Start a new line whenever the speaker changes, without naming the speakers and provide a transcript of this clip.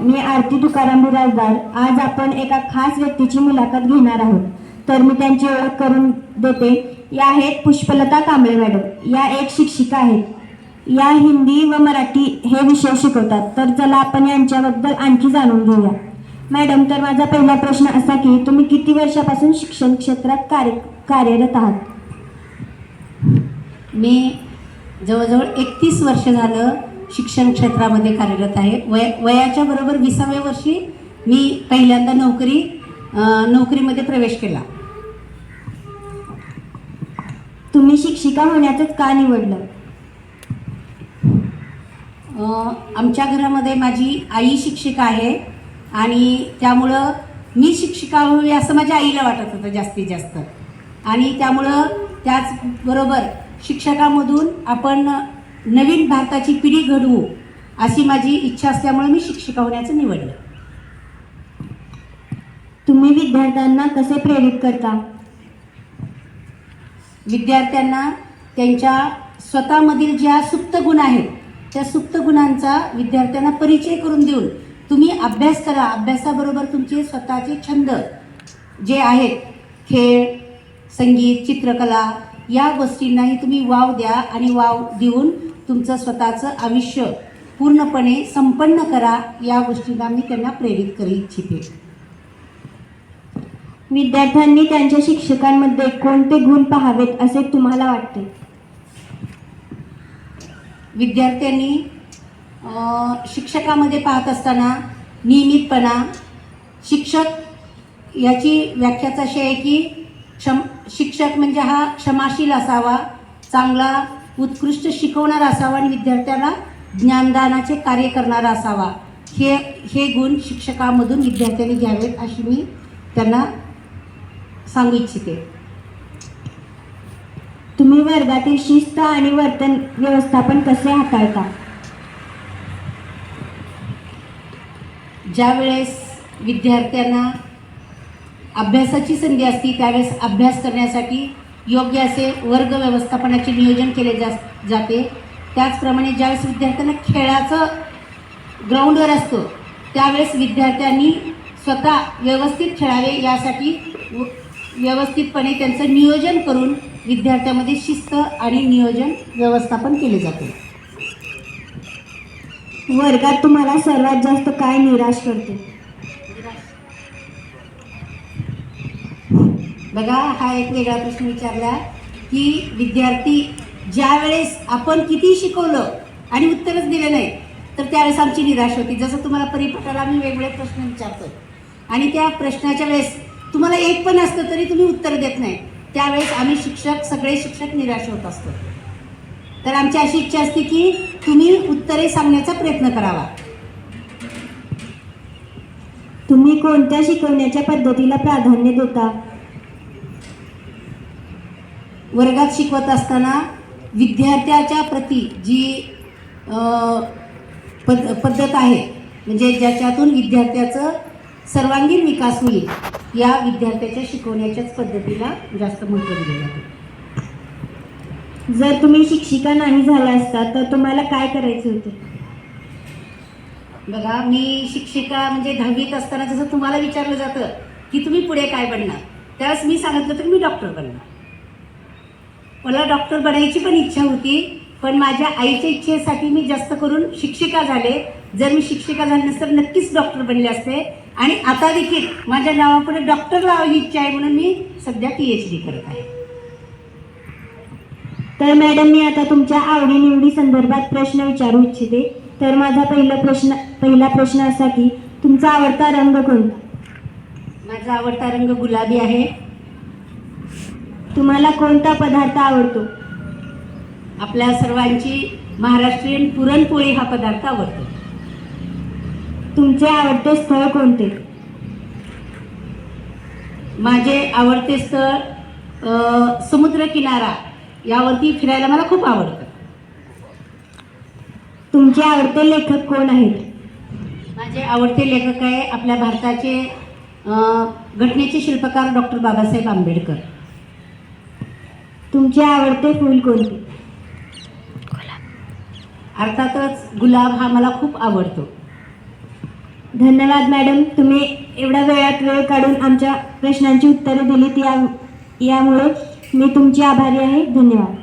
मी आरती तुकाराम बिराजदार आज आपण एका खास व्यक्तीची मुलाखत घेणार आहोत. तर मी त्यांची ओळख करून देते. या आहेत पुष्पलता कांबळे मॅडम. या एक शिक्षिका आहेत. या हिंदी व मराठी हे विषय शिकवतात. तर चला आपण यांच्याबद्दल आणखी जाणून घेऊया. मॅडम तर माझा पहिला प्रश्न असा की तुम्ही किती वर्षापासून शिक्षण क्षेत्रात कार्य कार्यरत आहात?
मी जवळजवळ एकतीस वर्ष झालं शिक्षण क्षेत्रामध्ये कार्यरत आहे. वय वयाच्या बरोबर विसाव्या वर्षी मी पहिल्यांदा नोकरी नोकरीमध्ये प्रवेश केला.
तुम्ही शिक्षिका होण्याचंच का निवडलं?
आमच्या घरामध्ये माझी आई शिक्षिका आहे आणि त्यामुळं मी शिक्षिका होईल असं माझ्या आईला वाटत होतं जास्तीत जास्त. आणि त्यामुळं त्याचबरोबर शिक्षकामधून आपण नवीन भारताची पिढी घडवू अशी माझी इच्छा असल्यामुळे मी शिक्षिका होण्याचं निवडलं.
तुम्ही विद्यार्थ्यांना कसे प्रेरित करता?
विद्यार्थ्यांना त्यांच्या स्वतःमधील ज्या सुप्त गुण आहेत त्या सुप्त गुणांचा विद्यार्थ्यांना परिचय करून देऊन तुम्ही अभ्यास करा. अभ्यासाबरोबर तुमचे स्वतःचे छंद जे आहेत खेळ संगीत चित्रकला या गोष्टींनाही तुम्ही वाव द्या आणि वाव देऊन तुमचं स्वतःचं आयुष्य पूर्णपणे संपन्न करा या गोष्टींना मी त्यांना प्रेरित करू इच्छिते.
विद्यार्थ्यांनी त्यांच्या शिक्षकांमध्ये कोणते गुण पाहावेत असे तुम्हाला वाटते?
विद्यार्थ्यांनी शिक्षकामध्ये पाहत असताना नियमितपणा शिक्षक याची व्याख्याच अशी आहे की क्षम शिक्षक म्हणजे हा क्षमाशील असावा चांगला उत्कृष्ट शिकवणारा असावा आणि विद्यार्थ्याला ज्ञानदानाचे कार्य करणारा असावा. हे हे गुण शिक्षकामधून विद्यार्थ्यांनी घ्यावेत अशी मी त्यांना सांगू इच्छिते.
तुम्ही वर्गातील शिस्त आणि वर्तन व्यवस्थापन कसे हाताळता?
ज्या वेळेस विद्यार्थ्यांना अभ्यासाची संधी असती त्यावेळेस अभ्यास करण्यासाठी योग्य असे वर्ग व्यवस्थापनाचे नियोजन केले जा जाते. त्याचप्रमाणे ज्यावेळेस विद्यार्थ्यांना खेळाचं ग्राउंडवर असतो त्यावेळेस विद्यार्थ्यांनी स्वतः व्यवस्थित खेळावे यासाठी व- व्यवस्थितपणे त्यांचं नियोजन करून विद्यार्थ्यामध्ये शिस्त आणि नियोजन व्यवस्थापन केले जाते.
वर्गात तुम्हाला सर्वात जास्त काय निराश करते?
बघा हा एक वेगळा प्रश्न विचारला की विद्यार्थी ज्या वेळेस आपण किती शिकवलं आणि उत्तरच दिलं नाही तर त्यावेळेस आमची निराश होती. जसं तुम्हाला परिपटाला आम्ही वेगवेगळे प्रश्न विचारतो आणि त्या प्रश्नाच्या वेळेस तुम्हाला एक पण असतं तरी तुम्ही उत्तर देत नाही. त्यावेळेस आम्ही शिक्षक सगळे शिक्षक निराश होत असतो. तर आमची अशी इच्छा असते की तुम्ही उत्तरे सांगण्याचा प्रयत्न करावा.
तुम्ही कोणत्या शिकवण्याच्या पद्धतीला प्राधान्य देता?
वर्गात शिकवत असताना विद्यार्थ्याच्या प्रती जी पद पद्धत आहे म्हणजे ज्याच्यातून विद्यार्थ्याचं सर्वांगीण विकास होईल या विद्यार्थ्याच्या शिकवण्याच्याच पद्धतीला जास्त महत्त्व दिले जाते.
जर तुम्ही शिक्षिका नाही झाला असता तर तुम्हाला काय करायचे होते?
बघा मी शिक्षिका म्हणजे दहावीत असताना जसं तुम्हाला विचारलं जातं की तुम्ही पुढे काय बनणार? त्यावेळेस मी सांगितलं तर मी डॉक्टर बनणार. मला डॉक्टर बनायची पण इच्छा होती पण माझ्या आईच्या इच्छेसाठी मी जास्त करून शिक्षिका झाले. जर मी शिक्षिका झाले नसते तर नक्कीच डॉक्टर बनले असते. आणि आता देखील माझ्या नावापुढे डॉक्टर लावायची इच्छा आहे म्हणून मी सध्या पी एच डी करत आहे.
तर मॅडम मी आता तुमच्या आवडीनिवडी संदर्भात प्रश्न विचारू इच्छिते. तर माझा पहिला प्रश्न पहिला प्रश्न असा की तुमचा आवडता रंग कोणता?
माझा आवडता रंग गुलाबी आहे.
तुम्हाला कोणता पदार्थ आवडतो?
आपल्या सर्वांची महाराष्ट्रीयन पुरणपोळी हा पदार्थ आवडतो.
तुमचे आवडते स्थळ कोणते?
माझे आवडते स्थळ समुद्रकिनारा. यावरती फिरायला मला खूप आवडतं.
तुमचे आवडते लेखक कोण आहेत?
माझे आवडते लेखक आहे आपल्या भारताचे घटनेचे शिल्पकार डॉक्टर बाबासाहेब आंबेडकर.
तुमचे आवडते फूल कोणते?
अर्थातच गुलाब हा मला खूप आवडतो.
धन्यवाद मॅडम तुम्ही एवढ्या वेळात वेळ काढून आमच्या प्रश्नांची उत्तरे दिलीत या यामुळे मी तुमची आभारी आहे. धन्यवाद.